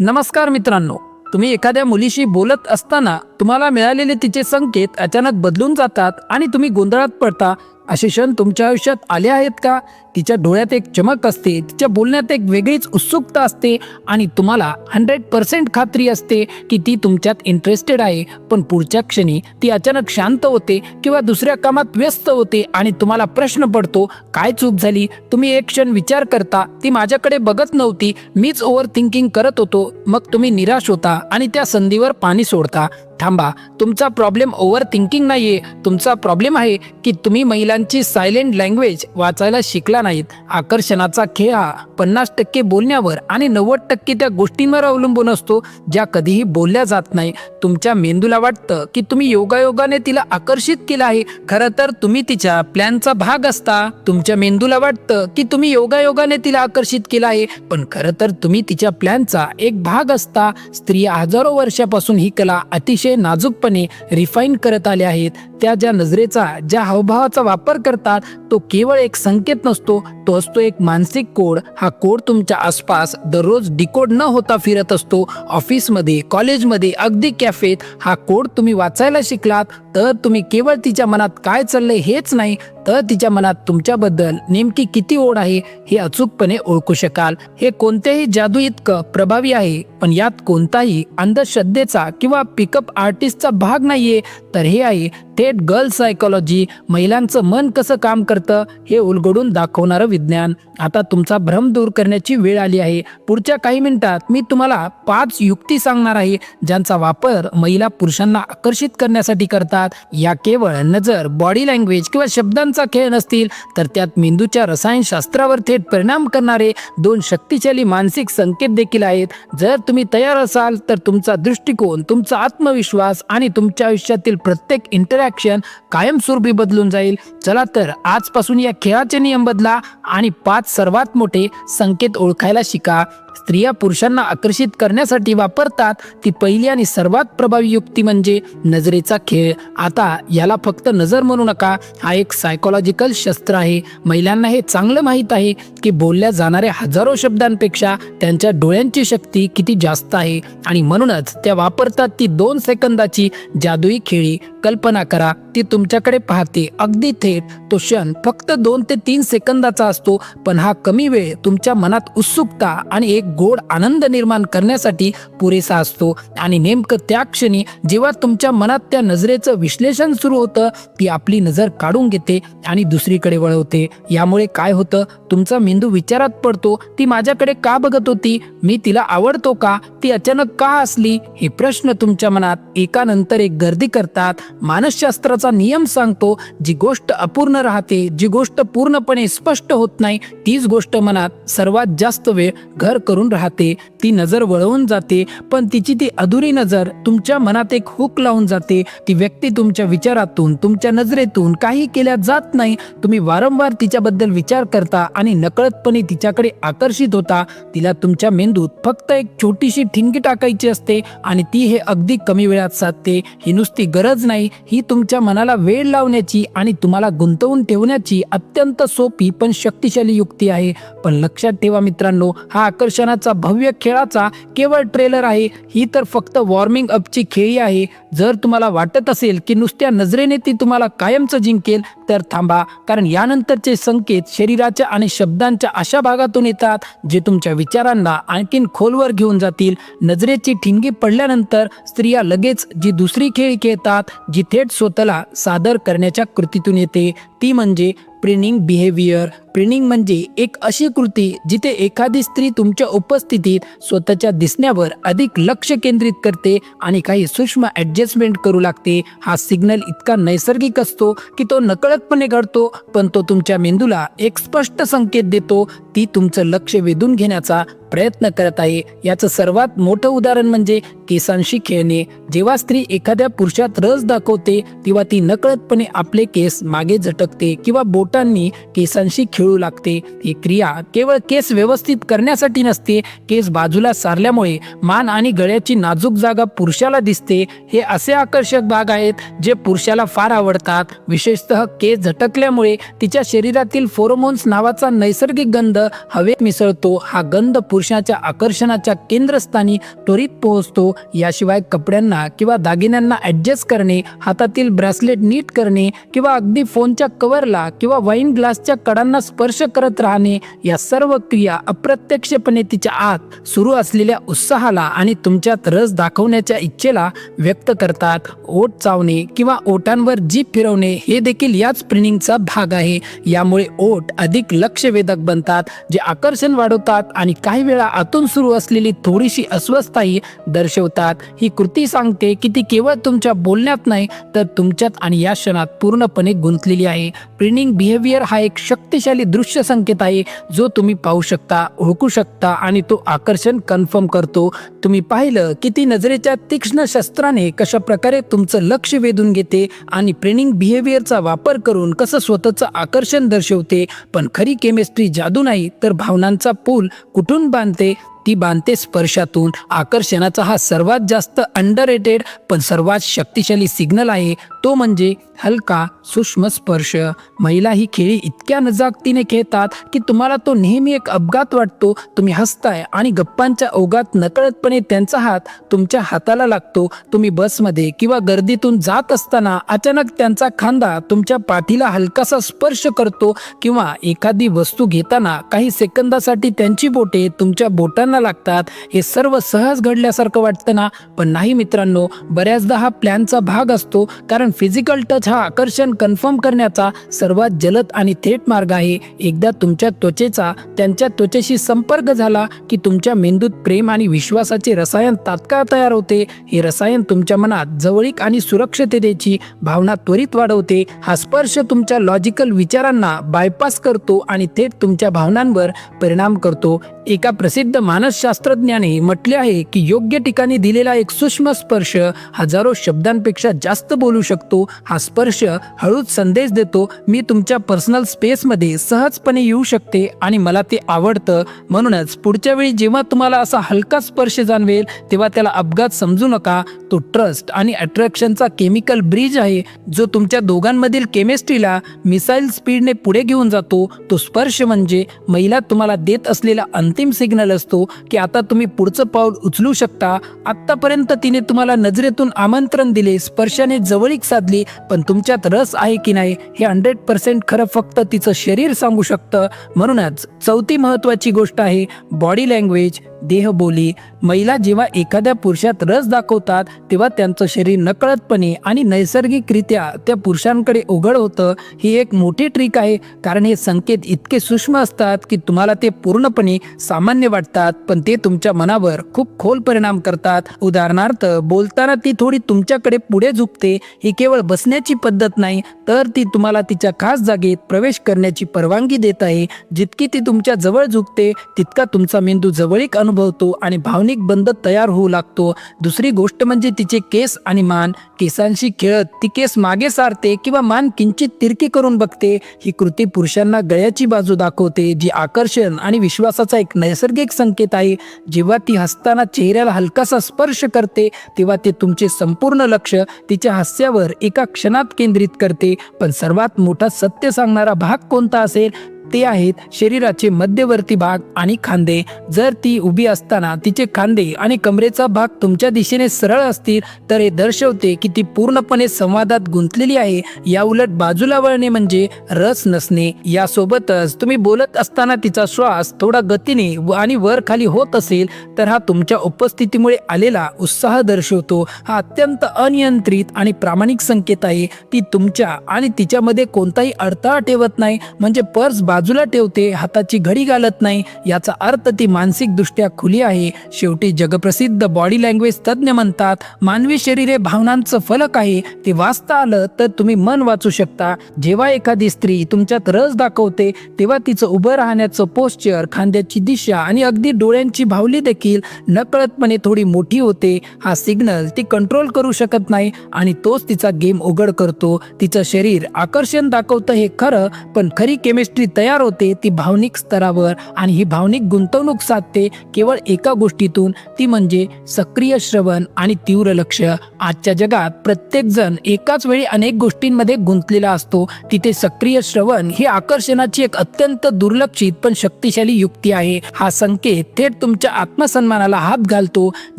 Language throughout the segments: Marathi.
नमस्कार मित्रांनो तुम्ही एखाद्या मुलीशी बोलत असताना तुम्हाला मिळालेले तिचे संकेत अचानक बदलून जातात आणि तुम्ही गोंधळात पडता असे क्षण तुमच्या आयुष्यात आले आहेत का? तिच्या डोळ्यात एक चमक असते तिच्या बोलण्यात एक वेगळीच उत्सुकता असते आणि तुम्हाला हंड्रेड पर्सेंट खात्री असते की ती तुमच्यात इंटरेस्टेड आहे. पण पुढच्या क्षणी ती अचानक शांत होते किंवा दुसऱ्या कामात व्यस्त होते आणि तुम्हाला प्रश्न पडतो काय चूक झाली? तुम्ही एक क्षण विचार करता ती माझ्याकडे बघत नव्हती. मीच ओव्हर थिंकिंग करत होतो. मग तुम्ही निराश होता आणि त्या संधीवर पाणी सोडता. थांबा तुमचा प्रॉब्लेम ओव्हर थिंकिंग आहे तुमचा प्रॉब्लेम आहे की तुम्ही महिलांची सायलेंट लँग्वेज वाचायला शिकला नाहीत. आकर्षणाचा खेळ हा पन्नास टक्के बोलण्यावर आणि नव्वद टक्के त्या गोष्टींवर अवलंबून असतो ज्या कधीही बोलल्या जात नाही. तुमच्या मेंदूला वाटतं की तुम्ही योगायोगाने तिला आकर्षित केलं आहे. खरं तर तुम्ही तिच्या प्लॅनचा भाग असता. तुमच्या मेंदूला वाटतं की तुम्ही योगायोगाने तिला आकर्षित केलं आहे. पण खरं तर तुम्ही तिच्या प्लॅनचा एक भाग असता. स्त्रिया हजारो वर्षापासून ही कला अतिशय नाजूकपणे रिफाईन करत आले आहेत त्या ज्या नजरेचा ज्या हावभावाचा वापर करतात तो केवळ एक संकेत नसतो तो असतो एक मानसिक कोड. हा कोड तुमच्या आसपास दररोज डिकोड न होता फिरत असतो. ऑफिसमध्ये कॉलेजमध्ये अगदी कॅफेत हा कोड तुम्ही वाचायला शिकलात तर तुम्ही केवळ तिच्या मनात काय चाललंय हेच नाही तर तिच्या मनात तुमच्याबद्दल नेमकी किती ओढ आहे हे अचूकपणे ओळखू शकाल. हे कोणत्याही जादू इतकं प्रभावी आहे पण यात कोणताही अंधश्रद्धेचा किंवा पिकअप आर्टिस्टचा भाग नाहीये तर हे आहे थेट गर्ल सायकोलॉजी महिलांचं मन कसं काम करतं हे उलगडून दाखवणारं विज्ञान. आता तुमचा भ्रम दूर करण्याची वेळ आली आहे. पुढच्या काही मिनिटात मी तुम्हाला पाच युक्ती सांगणार आहे ज्यांचा वापर महिला पुरुषांना आकर्षित करण्यासाठी करतात. या केवळ नजर बॉडी लँग्वेज किंवा शब्दांचा खेळ नसतील तर त्यात मेंदूच्या रसायनशास्त्रावर थेट परिणाम करणारे दोन शक्तिशाली मानसिक संकेत देखील आहेत. जर तुम्ही तयार असाल तर तुमचा दृष्टिकोन तुमचा आत्मविश्वास आणि तुमच्या आयुष्यातील प्रत्येक ॲक्शन कायमस्वरूपी बदलून जाईल. चला तर आजपासून या खेळाचे नियम बदला आणि पाच सर्वात मोठे संकेत ओळखायला शिका. स्त्रिया पुरुषांना आकर्षित करण्यासाठी वापरतात ती पहिली आणि सर्वात प्रभावी युक्ती म्हणजे नजरेचा खेळ. आता याला फक्त नजर म्हणू नका हा एक सायकोलॉजिकल शस्त्र आहे. महिलांना हे चांगलं माहीत आहे की बोलल्या जाणाऱ्या हजारो शब्दांपेक्षा त्यांच्या डोळ्यांची शक्ती किती जास्त आहे आणि म्हणूनच त्या वापरतात ती दोन सेकंदाची जादुई खेळी. कल्पना करा ती तुमच्याकडे पाहते. अगदी थेट तो क्षण फक्त दोन ते तीन सेकंदाचा असतो पण हा कमी वेळ तुमच्या मनात उत्सुकता आणि एक गोड आनंद निर्माण करण्यासाठी पुरेसा असतो. आणि नेमकं त्या क्षणी जेव्हा तुमच्या मनात त्या नजरेचं विश्लेषण सुरू होतं ती आपली नजर काढून घेते आणि दुसरीकडे वळवते. यामुळे काय होतं? तुमचा मेंदू विचारात पडतो ती माझ्याकडे का बघत होती? मी तिला आवडतो का? ती अचानक का असली हे प्रश्न तुमच्या मनात एकानंतर एक गर्दी करतात. मानसशास्त्राचा नियम सांगतो जी गोष्ट अपूर्ण राहते जी गोष्ट पूर्णपणे स्पष्ट होत नाही तीच गोष्ट मनात सर्वात जास्त वेळ घर करून राहते ती नजर वळवून जाते पण तिची ती अधुरी नजर तुमच्या मनात एक हुक लावून जाते ती व्यक्ती तुमच्या विचारातून तुमच्या नजरेतून काही केल्या जात नाही. तुम्ही वारंवार तिच्याबद्दल विचार करता आणि नकळतपणे तिच्याकडे आकर्षित होता. तिला तुमच्या मेंदूत फक्त एक छोटीशी ठिणगी टाकायची असते आणि ती हे अगदी कमी वेळात साधते. ही नुसती गरज नाही ही तुमच्या मनाला वेळ लावण्याची आणि तुम्हाला गुंतवून ठेवण्याची अत्यंत सोपी पण शक्तिशाली युक्ती आहे. पण लक्षात ठेवा मित्रांनो हा आकर्षणाचा भव्य खेळाचा केवळ ट्रेलर आहे. ही तर फक्त वॉर्मिंग अपची खेळी आहे. जर तुम्हाला वाटत असेल की नुसत्या नजरेने ती तुम्हाला कायमचं जिंकेल तर थांबा. कारण यानंतरचे संकेत शरीराच्या आणि शब्दांच्या अशा भागातून येतात जे तुमच्या विचारांना आणखीन खोलवर घेऊन जातील. नजरेची ठिणगी पडल्यानंतर स्त्रिया लगेच जी दुसरी खेळी खेळतात जी थेट स्वतःला सादर करण्याच्या कृतीतून येते. ती म्हणजे प्रिनिंग बिहेवियर. प्रिनिंग म्हणजे एक अशी कृती जिथे एखादी स्त्री तुमच्या उपस्थितीत स्वतःच्या दिसण्यावर अधिक लक्ष केंद्रित करते आणि काही सूक्ष्म ॲडजस्टमेंट करू लागते. हा सिग्नल इतका नैसर्गिक असतो की तो नकळतपणे घडतो पण तो तुमच्या मेंदूला एक स्पष्ट संकेत देतो. ती तुमचं लक्ष वेधून घेण्याचा प्रयत्न करत आहे. याचं सर्वात मोठं उदाहरण म्हणजे केसांशी खेळणे. जेव्हा स्त्री एखाद्या पुरुषात रस दाखवते तेव्हा ती नकळतपणे आपले केस मागे झटकते किंवा बोटांनी केसांशी खेळ हळूहळू लागते. ही क्रिया केवळ केस व्यवस्थित करण्यासाठी नसते केस बाजूला सारल्यामुळे मान आणि गळ्याची नाजूक जागा पुरुषाला दिसते. हे असे आकर्षक भाग आहेत जे पुरुषाला फार आवडतात. विशेषतः केस झटकल्यामुळे तिच्या शरीरातील फोरोमोन्स नावाचा नैसर्गिक गंध हवेत मिसळतो. हा गंध पुरुषाच्या आकर्षणाच्या केंद्रस्थानी त्वरित पोहोचतो. याशिवाय कपड्यांना किंवा दागिन्यांना ॲडजस्ट करणे हातातील ब्रेसलेट नीट करणे किंवा अगदी फोनच्या कव्हरला किंवा वाईन ग्लासच्या कडांना स्पर्श करत राहणे या सर्व क्रिया अप्रत्यक्षपणे तिच्या आत सुरू असलेल्या उत्साहाला आणि तुमच्यात रस दाखवण्याच्या इच्छेला व्यक्त करतात. ओठ चावणे किंवा ओटांवर जीभ फिरवणे हे देखील याच प्रिनिंगचा भाग आहे. यामुळे ओट अधिक लक्षवेधक बनतात जे आकर्षण वाढवतात आणि काही वेळा आतून सुरू असलेली थोडीशी अस्वस्थताही दर्शवतात. ही कृती सांगते की ती केवळ तुमच्या बोलण्यात नाही तर तुमच्यात आणि या क्षणात पूर्णपणे गुंतलेली आहे. प्रिनिंग बिहेवियर हा एक शक्तिशाली दृश्य संकेत आहे जो तुम्ही पाहू शकता ओळखू शकता आणि तो आकर्षण कन्फर्म करतो. तुम्ही पाहिलं की ती नजरेच्या तीक्ष्ण शस्त्राने कशा प्रकारे तुमचं लक्ष वेधून घेते आणि प्रेनिंग बिहेवियरचा वापर करून कसं स्वतःचं आकर्षण दर्शवते. पण खरी केमिस्ट्री जादू नाही तर भावनांचा पूल कुठून बांधते? ती बांधते स्पर्शातून. आकर्षणाचा हा सर्वात जास्त अंडर रेटेड पण सर्वात शक्तिशाली सिग्नल आहे तो म्हणजे हलका सूक्ष्म स्पर्श. महिला ही खेळी इतक्या नजाकतीने खेळतात की तुम्हाला तो नेहमी एक अपघात वाटतो. तुम्ही हसताय आणि गप्पांच्या ओघात नकळतपणे त्यांचा हात तुमच्या हाताला लागतो. तुम्ही बसमध्ये किंवा गर्दीतून जात असताना अचानक त्यांचा खांदा तुमच्या पाठीला हलकासा स्पर्श करतो किंवा एखादी वस्तू घेताना काही सेकंदासाठी त्यांची बोटे तुमच्या बोटांना लागतात. हे सर्व सहज घडल्यासारखं वाटतं ना? पण नाही मित्रांनो बऱ्याचदा हा प्लॅनचा भाग असतो. कारण फिजिकल टच हा आकर्षण कन्फर्म करण्याचा सर्वात जलद आणि थेट मार्ग आहे. एकदा तुमच्या त्वचेचा त्यांच्या त्वचेशी संपर्क झाला की तुमच्या मेंदूत प्रेम आणि विश्वासाचे रसायन तात्काळ तयार होते. हे रसायन तुमच्या मनात जवळीक आणि सुरक्षिततेची भावना त्वरित वाढवते. हा स्पर्श तुमच्या लॉजिकल विचारांना बायपास करतो आणि थेट तुमच्या भावनांवर परिणाम करतो. एका प्रसिद्ध मानसशास्त्रज्ञाने म्हटले आहे की योग्य ठिकाणी दिलेला एक सूक्ष्म स्पर्श हजारो शब्दांपेक्षा जास्त बोलू शकतो. हा स्पर्श हळूच संदेश देतो मी तुमच्या पर्सनल स्पेसमध्ये सहजपणे येऊ शकते आणि मला ते आवडतं म्हणूनच पुढच्या वेळी जेव्हा तुम्हाला असा हलका स्पर्श जाणवेल तेव्हा त्याला अपघात समजू नका. तो ट्रस्ट आणि अट्रॅक्शनचा केमिकल ब्रिज आहे जो तुमच्या दोघांमधील केमिस्ट्रीला मिसाईल स्पीडने पुढे घेऊन जातो. तो स्पर्श म्हणजे महिला तुम्हाला देत असलेला अंत अंतिम सिग्नल असतो की आता तुम्ही पुढचं पाऊल उचलू शकता. आत्तापर्यंत तिने तुम्हाला नजरेतून आमंत्रण दिले स्पर्शाने जवळीक साधली पण तुमच्यात रस आहे की नाही हे हंड्रेड पर्सेंट खरं फक्त तिचं शरीर सांगू शकतं. म्हणूनच चौथी महत्त्वाची गोष्ट आहे बॉडी लँग्वेज देहबोली महिला जेव्हा एखाद्या पुरुषात रस दाखवतात तेव्हा त्यांचं शरीर नकळतपणे आणि नैसर्गिकरित्या त्या पुरुषांकडे उघड होतं ही एक मोठी ट्रिक आहे. कारण हे संकेत इतके सूक्ष्म असतात की तुम्हाला ते पूर्णपणे सामान्य वाटतात पण ते तुमच्या मनावर खूप खोल परिणाम करतात. उदाहरणार्थ बोलताना ती थोडी तुमच्याकडे पुढे झुकते ही केवळ बसण्याची पद्धत नाही तर ती तुम्हाला तिच्या खास जागेत प्रवेश करण्याची परवानगी देत आहे. जितकी ती तुमच्या जवळ झुकते तितका तुमचा मेंदू जवळीक अनुभवतो आणि भावनिक बंध तयार होऊ लागतो. दुसरी गोष्ट म्हणजे तिचे केस आणि मान. केसांशी खेळत ती केस मागे सारते किंवा मान किंचित तिरकी करून बघते. ही कृती पुरुषांना गळ्याची बाजू दाखवते जी आकर्षण आणि विश्वासाचा एक नैसर्गिक संकेत आहे. जेव्हा ती हसताना चेहऱ्याला हलकासा स्पर्श करते तेव्हा ते तुमचे संपूर्ण लक्ष तिच्या हास्यावर एका क्षणात केंद्रित करते. पण सर्वात मोठा सत्य सांगणारा भाग कोणता असेल? ते आहेत शरीराचे मध्यवर्ती भाग आणि खांदे. जर ती उभी असताना तिचे खांदे आणि कमरेचा भाग तुमच्या दिशेने सरळ असतील तर हे दर्शवते की ती पूर्णपणे संवादात गुंतलेली आहे. या उलट बाजूला वळणे म्हणजे रस नसणे. यासोबतच तुम्ही बोलत असताना तिचा श्वास थोडा गतीने व- आणि वर खाली होत असेल तर हा तुमच्या उपस्थितीमुळे आलेला उत्साह दर्शवतो. हा अत्यंत अनियंत्रित आणि प्रामाणिक संकेत आहे. ती तुमच्या आणि तिच्यामध्ये कोणताही अडथळा ठेवत नाही. म्हणजे पर्स बाजूला ठेवते हाताची घडी घालत नाही याचा अर्थ ती मानसिकदृष्ट्या खुली आहे. शेवटी जगप्रसिद्ध बॉडी लँग्वेज तज्ज्ञ म्हणतात मानवी शरीर हे भावनांचं फलक आहे. ते वाचता आलं तर तुम्ही मन वाचू शकता. जेव्हा एखादी स्त्री तुमच्यात रस दाखवते तेव्हा तिचं उभं राहण्याचं पोस्चर खांद्याची दिशा आणि अगदी डोळ्यांची भावली देखील नकळतपणे थोडी मोठी होते. हा सिग्नल ती कंट्रोल करू शकत नाही आणि तोच तिचा गेम उघड करतो. तिचं शरीर आकर्षण दाखवतं हे खरं पण खरी केमिस्ट्री तयार तयार होते ती भावनिक स्तरावर आणि ही भावनिक गुंतवणूक साधते केवळ एका गोष्टीतून. ती म्हणजे सक्रिय श्रवण आणि तीव्र लक्ष. आजच्या जगात प्रत्येकजण एकाच वेळी अनेक गोष्टींमध्ये गुंतलेला असतो. तिथे सक्रिय श्रवण ही आकर्षणाची एक अत्यंत दुर्लक्षित पण शक्तिशाली युक्ती आहे. हा संकेत थेट तुमच्या आत्मसन्मानाला हात घालतो.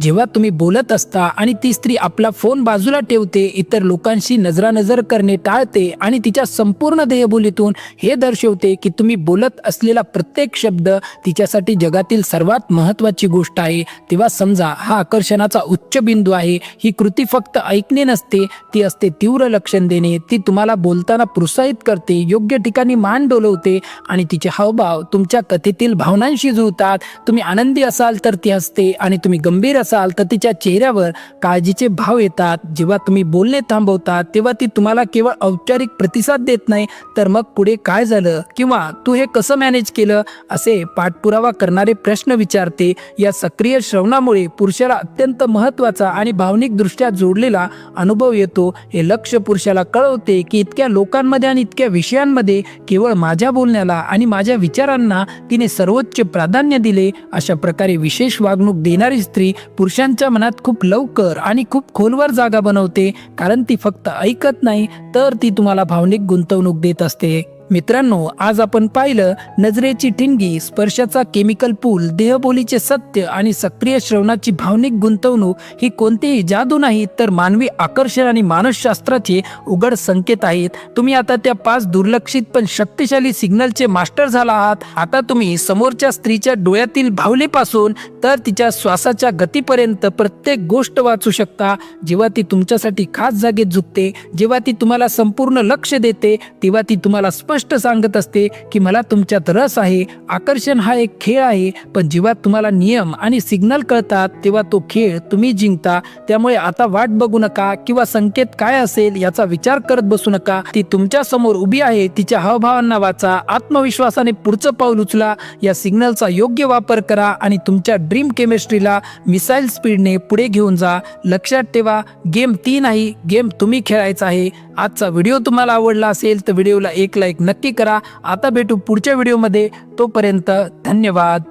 जेव्हा तुम्ही बोलत असता आणि ती स्त्री आपला फोन बाजूला ठेवते इतर लोकांशी नजरानजर करणे टाळते आणि तिच्या संपूर्ण देहबोलीतून हे दर्शवते की तुम्ही बोलत असलेला प्रत्येक शब्द तिच्यासाठी जगातील सर्वात महत्त्वाची गोष्ट आहे. तेव्हा समजा हा आकर्षणाचा उच्च बिंदू आहे. ही कृती फक्त ऐकणे नसते ती असते तीव्र लक्षण देणे. ती तुम्हाला बोलताना प्रोत्साहित करते योग्य ठिकाणी मान डोलवते आणि तिचे हावभाव तुमच्या कथेतील भावनांशी जुळतात. तुम्ही आनंदी असाल तर ती हसते आणि तुम्ही गंभीर असाल तर तिच्या चेहऱ्यावर काळजीचे भाव येतात. जेव्हा तुम्ही बोलणे थांबवतात तेव्हा ती तुम्हाला केवळ औपचारिक प्रतिसाद देत नाही. तर मग पुढे काय झालं? किंवा तू हे कसं मॅनेज केलं? असे पाठपुरावा करणारे प्रश्न विचारते. या सक्रिय श्रवणामुळे पुरुषाला अत्यंत महत्त्वाचा आणि भावनिकदृष्ट्या जोडलेला अनुभव येतो. हे लक्ष पुरुषाला कळवते की इतक्या लोकांमध्ये आणि इतक्या विषयांमध्ये केवळ माझ्या बोलण्याला आणि माझ्या विचारांना तिने सर्वोच्च प्राधान्य दिले. अशा प्रकारे विशेष वागणूक देणारी स्त्री पुरुषांच्या मनात खूप लवकर आणि खूप खोलवर जागा बनवते. कारण ती फक्त ऐकत नाही तर ती तुम्हाला भावनिक गुंतवणूक देत असते. मित्रांनो आज आपण पाहिलं नजरेची ठिणगी स्पर्शाचा केमिकल पूल देहबोलीचे सत्य आणि सक्रिय श्रवणाची भावनिक गुंतवणूक ही कोणतीही जादू नाही तर मानवी आकर्षण आणि मानसशास्त्राचे उघड संकेत आहेत. तुम्ही आता त्या पाच दुर्लक्षित पण शक्तिशाली सिग्नलचे मास्टर झाला आहात. आता तुम्ही समोरच्या स्त्रीच्या डोळ्यातील भावलेपासून तर तिच्या श्वासाच्या गतीपर्यंत प्रत्येक गोष्ट वाचू शकता. जेव्हा ती तुमच्यासाठी खास जागेत झुकते जेव्हा ती तुम्हाला संपूर्ण लक्ष देते तेव्हा ती तुम्हाला स्पष्ट सांगत असते की मला तुमच्यात रस आहे आकर्षण हा एक खेळ आहे पण जेव्हा तुम्हाला नियम आणि सिग्नल कळतात तेव्हा तो खेळ तुम्ही जिंकता. त्यामुळे आता वाट बघू नका किंवा संकेत काय असेल याचा विचार करत बसू नका. ती तुमच्यासमोर उभी आहे तिच्या हावभावांना वाचा आत्मविश्वासाने पुढचं पाऊल उचला या सिग्नलचा योग्य वापर करा आणि तुमच्या ड्रीम केमिस्ट्रीला मिसाईल स्पीडने पुढे घेऊन जा. लक्षात ठेवा गेम ती नाही गेम तुम्ही खेळायचा आहे. आजचा व्हिडिओ तुम्हाला आवडला असेल तर व्हिडिओला एक लाईक नक्की करा. आता भेटू पुढच्या व्हिडिओमध्ये. तोपर्यंत धन्यवाद.